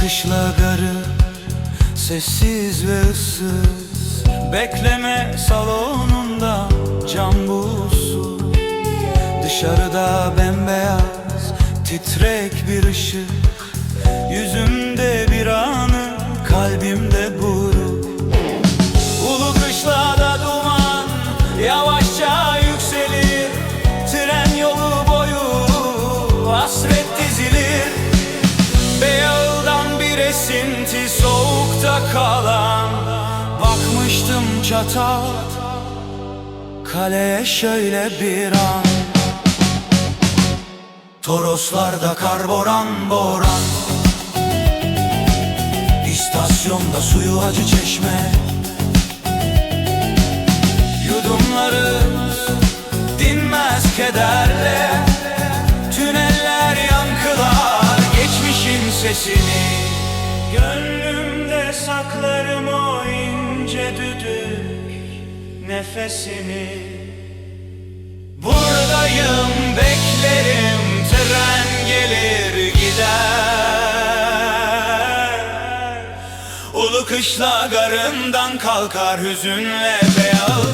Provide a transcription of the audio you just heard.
kışla garı Sessiz ve ıssız. Bekleme salonunda cam buzsuz Dışarıda bembeyaz titrek bir ışık. Yüzümde esinti soğukta kalan Bakmıştım çatal kaleye şöyle bir an. Toroslarda karboran boran İstasyonda suyu acı çeşme. Yudumları dinmez kederle Tüneller yankılar geçmişin sesini Gönlümde saklarım o ince düdük nefesini. Buradayım beklerim tren gelir gider. Ulu kışla garından kalkar hüzünle beyaz